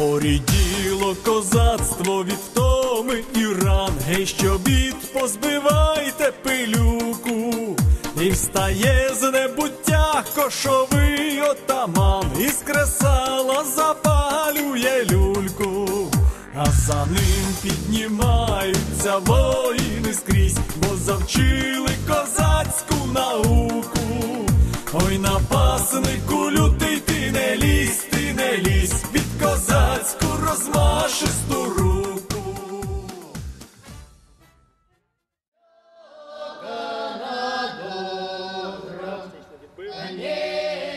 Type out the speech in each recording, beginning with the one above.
Поріділо козацтво від втоми і ран, гей, що бід позбивайте пилюку, і встає з небуття кошовий отаман, із кресала запалює люльку, а за ним піднімаються воїни скрізь, бо завчили козацьку науку. Ой, напаснику лютий ти не лізь, ти не лізь козацьку розмашисту руку.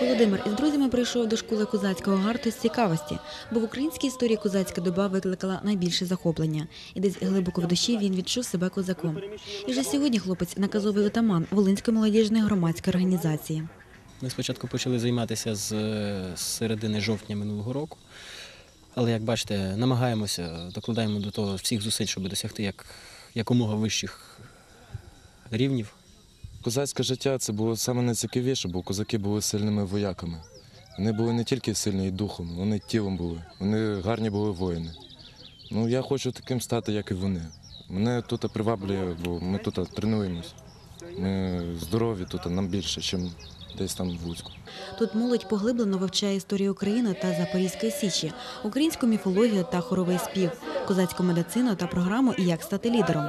Володимир із друзями прийшов до школи козацького гарту з цікавості, бо в українській історії козацька доба викликала найбільше захоплення, і десь глибоко в душі він відчув себе козаком. І вже сьогодні хлопець наказовий отаман Волинської молодіжної громадської організації. Ми спочатку почали займатися з е, середини жовтня минулого року, але як бачите, намагаємося, докладаємо до того всіх зусиль, щоб досягти як, якомога вищих рівнів. Козацьке життя це було саме найцікавіше, бо козаки були сильними вояками. Вони були не тільки сильні духом, вони тілом були. Вони гарні були воїни. Ну, я хочу таким стати, як і вони. Мене тут приваблює, бо ми тут тренуємось. Ми здорові тут нам більше, ніж десь там в Луцьку. Тут молодь поглиблено вивчає історію України та Запорізької січі, українську міфологію та хоровий спів, козацьку медицину та програму як стати лідером.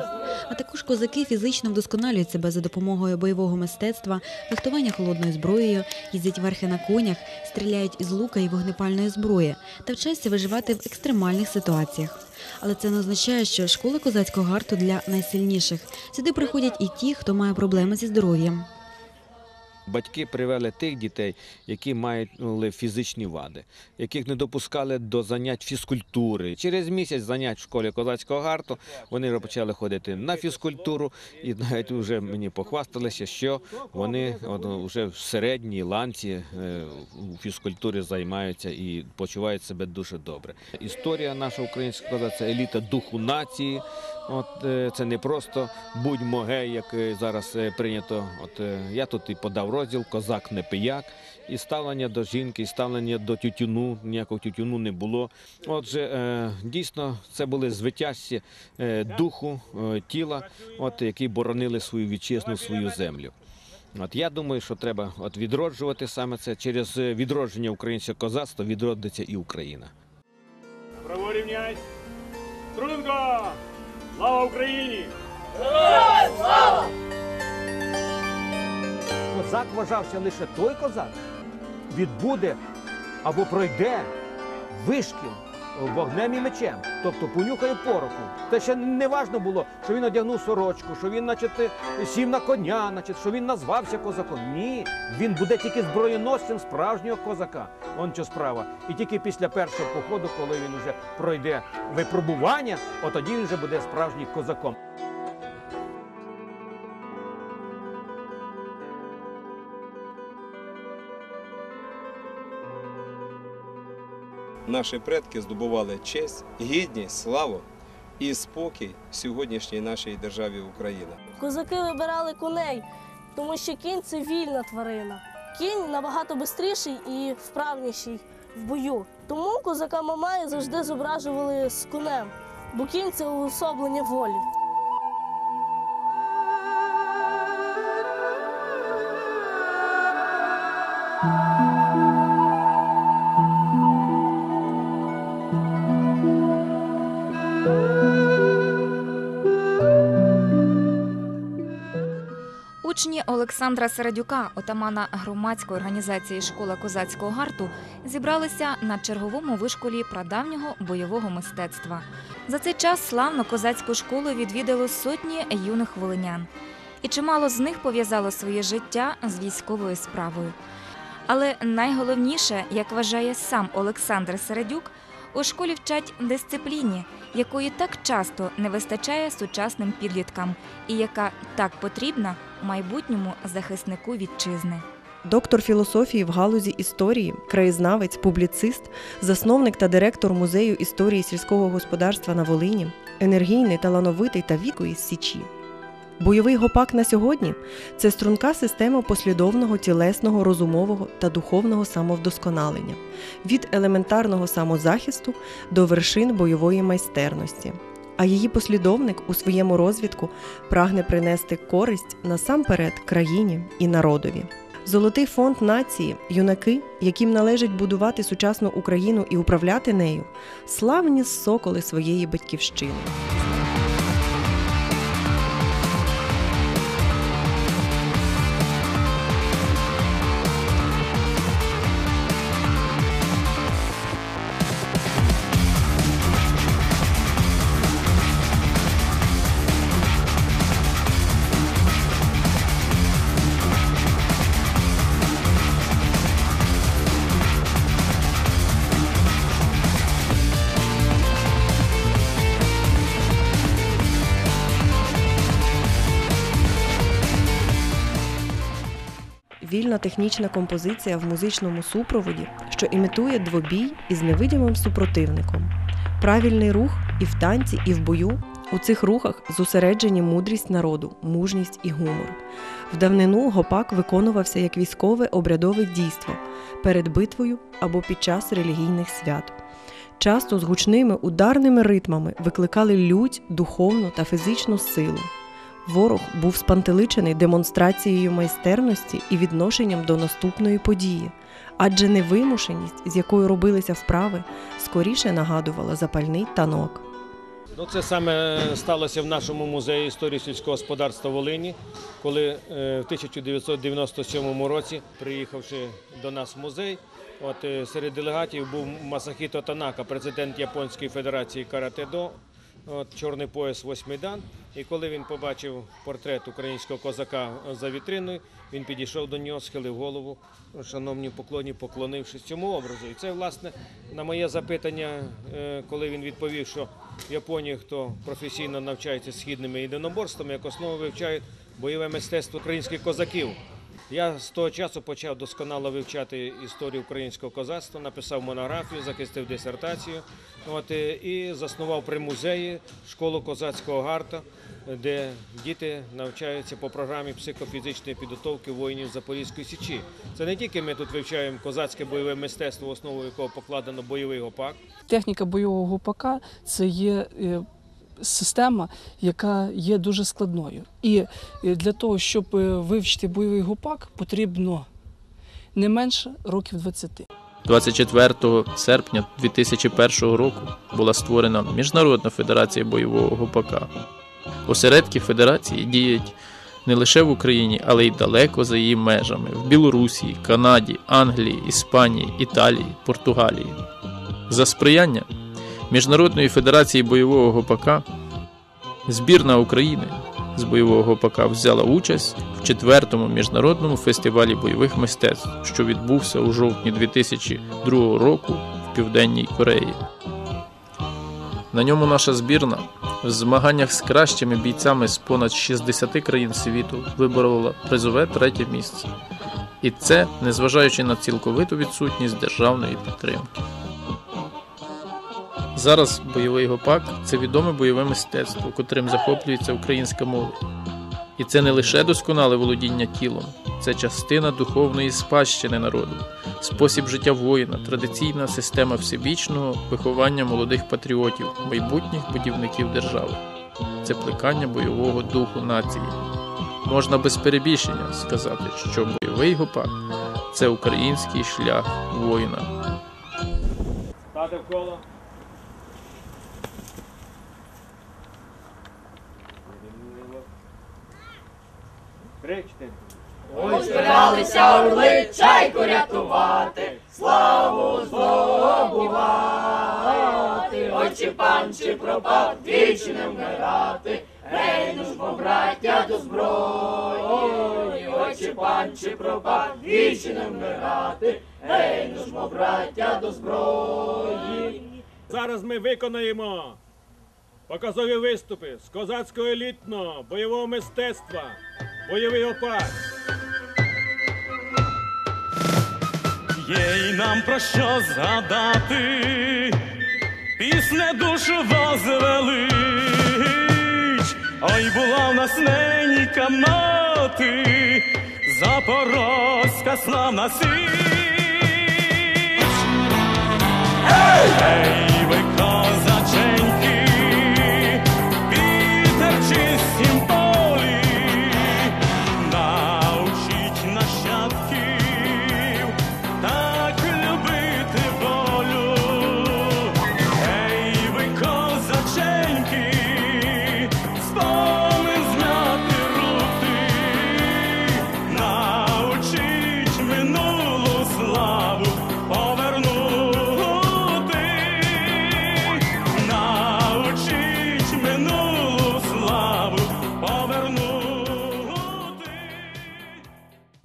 А також козаки фізично вдосконалюють себе за допомогою бойового мистецтва, фехтування холодною зброєю, їздять верхи на конях, стріляють із лука і вогнепальної зброї та вчаться виживати в екстремальних ситуаціях. Але це не означає, що школа козацького гарту для найсильніших. Сюди приходять і ті, хто має проблеми зі здоров'ям. Батьки привели тих дітей, які мали фізичні вади, яких не допускали до занять фізкультури. Через місяць занять в школі козацького гарту вони вже почали ходити на фізкультуру, і навіть вже мені похвасталися, що вони вже в середній ланці е, у фізкультурі займаються і почувають себе дуже добре. Історія наша українська коза це еліта духу нації. От е, це не просто будьмо гей, як е, зараз е, прийнято. От я тут і подав розділ Козак не пияк, і ставлення до жінки, і ставлення до тютюну. Ніякого тютюну не було. Отже, дійсно, це були звитязці духу, тіла, от які боронили свою вітчизну, свою землю. От я думаю, що треба от відроджувати саме це через відродження українського козацтва відродиться і Україна. Право рівняй. Слава Україні! Козак вважався лише той козак, відбуде або пройде вишкіл вогнем і мечем, тобто понюхає пороху. Те ще не важно було, що він одягнув сорочку, що він, значить, сів на коня, значить, що він назвався козаком. Ні, він буде тільки зброєносцем справжнього козака. Он що справа. І тільки після першого походу, коли він вже пройде випробування, от тоді він вже буде справжнім козаком. Наші предки здобували честь, гідність, славу і спокій в сьогоднішній нашій державі Україна. Козаки вибирали коней, тому що кінь це вільна тварина. Кінь набагато швидший і вправніший в бою. Тому козака Мамая завжди зображували з конем, бо кінь це уособлення волі. Учні Олександра Середюка, отамана громадської організації Школа козацького гарту, зібралися на черговому вишколі прадавнього бойового мистецтва. За цей час славну козацьку школу відвідало сотні юних волинян, і чимало з них пов'язало своє життя з військовою справою. Але найголовніше, як вважає сам Олександр Середюк, у школі вчать дисципліні, якої так часто не вистачає сучасним підліткам, і яка так потрібна майбутньому захиснику вітчизни. Доктор філософії в галузі історії, краєзнавець, публіцист, засновник та директор музею історії сільського господарства на Волині, енергійний, талановитий та віку із Січі. Бойовий гопак на сьогодні це струнка система послідовного тілесного, розумового та духовного самовдосконалення від елементарного самозахисту до вершин бойової майстерності. А її послідовник у своєму розвідку прагне принести користь насамперед країні і народові. Золотий фонд нації, юнаки, яким належить будувати сучасну Україну і управляти нею, славні соколи своєї батьківщини. Вільна технічна композиція в музичному супроводі, що імітує двобій із невидимим супротивником. Правильний рух і в танці, і в бою. У цих рухах зосереджені мудрість народу, мужність і гумор. В давнину гопак виконувався як військове обрядове дійство перед битвою або під час релігійних свят. Часто з гучними ударними ритмами викликали лють, духовну та фізичну силу. Ворог був спантеличений демонстрацією майстерності і відношенням до наступної події, адже невимушеність, з якою робилися вправи, скоріше нагадувала запальний танок. Ну, це саме сталося в нашому музеї історії сільського господарства Волині, коли е, в 1997 році, приїхавши до нас в музей, от е, серед делегатів був Масахіто Танака, президент Японської федерації карате-до, от, чорний пояс восьмий дан. І коли він побачив портрет українського козака за вітриною, він підійшов до нього, схилив голову, шановні поклоні, поклонившись цьому образу. І це, власне, на моє запитання, е, коли він відповів, що в Японії, хто професійно навчається східними єдиноборствами, як основу вивчають бойове мистецтво українських козаків. Я з того часу почав досконало вивчати історію українського козацтва, написав монографію, захистив дисертацію от, е, і заснував при музеї школу козацького гарта, де діти навчаються по програмі психофізичної підготовки воїнів Запорізької січі. Це не тільки ми тут вивчаємо козацьке бойове мистецтво, в основу якого покладено бойовий гопак. Техніка бойового гопака це є е, система, яка є дуже складною. І е, для того, щоб е, вивчити бойовий гопак, потрібно не менше років 20. 24 серпня 2001 року була створена Міжнародна федерація бойового гопака. Осередки федерації діють не лише в Україні, але й далеко за її межами в Білорусі, Канаді, Англії, Іспанії, Італії, Португалії. За сприяння Міжнародної федерації бойового гопака збірна України з бойового гопака взяла участь в четвертому міжнародному фестивалі бойових мистецтв, що відбувся у жовтні 2002 року в Південній Кореї. На ньому наша збірна в змаганнях з кращими бійцями з понад 60 країн світу виборола призове третє місце. І це незважаючи на цілковиту відсутність державної підтримки. Зараз бойовий гопак це відоме бойове мистецтво, котрим захоплюється українська молодь. І це не лише досконале володіння тілом, це частина духовної спадщини народу, спосіб життя воїна, традиційна система всебічного виховання молодих патріотів, майбутніх будівників держави. Це плекання бойового духу нації. Можна без перебільшення сказати, що бойовий гопак це український шлях воїна. Стати в коло. Три, чотири. Ой, збиралися орли чайку рятувати, славу здобувати. Ой, чи пан, чи пропав, двічі не вмирати. Гей, ну ж, бо, браття до зброї. Ой, чи пан, чи пропав, двічі не вмирати. Гей, ну ж, бо, браття до зброї. Зараз ми виконаємо показові виступи з козацького елітного бойового мистецтва, бойовий опак. Є й нам про що згадати, пісне душу возвелич, Ой, була в нас ненька мати, Запорозька славна січ. Ей, ви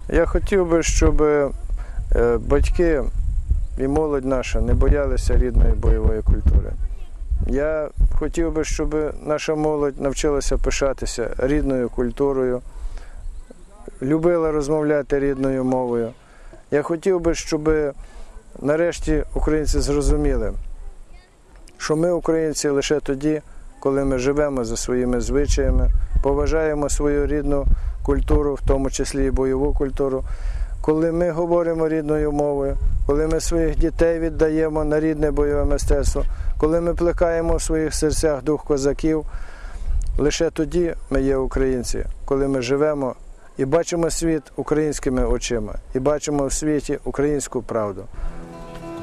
Я хотів би, щоб е, батьки і молодь наша не боялися рідної бойової культури. Я хотів би, щоб наша молодь навчилася пишатися рідною культурою, любила розмовляти рідною мовою. Я хотів би, щоб нарешті українці зрозуміли, що ми, українці, лише тоді, коли ми живемо за своїми звичаями, поважаємо свою рідну культуру, в тому числі і бойову культуру, коли ми говоримо рідною мовою, коли ми своїх дітей віддаємо на рідне бойове мистецтво, коли ми плекаємо в своїх серцях дух козаків, лише тоді ми є українці, коли ми живемо і бачимо світ українськими очима, і бачимо в світі українську правду.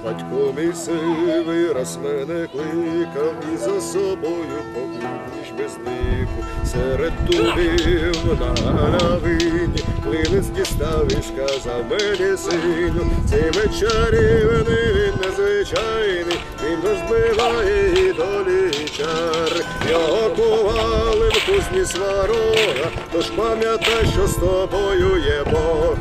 Батько мій сивий раз мене кликав і за собою повів ніж без лику. Серед тулів на галявині клинець дістав і сказав мені сину, цей вечарівний він незвичайний, він розбиває і долі і чар. Його кували в кузні сварога, тож пам'ятай, що з тобою є Бог.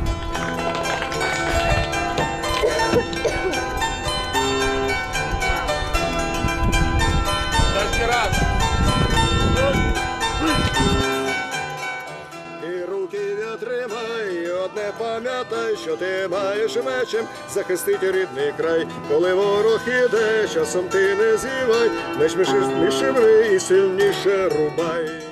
Тримай, пам'ятай, що ти маєш мечем захистити рідний край. Коли ворог іде, часом ти не зівай, меч між і сильніше рубай.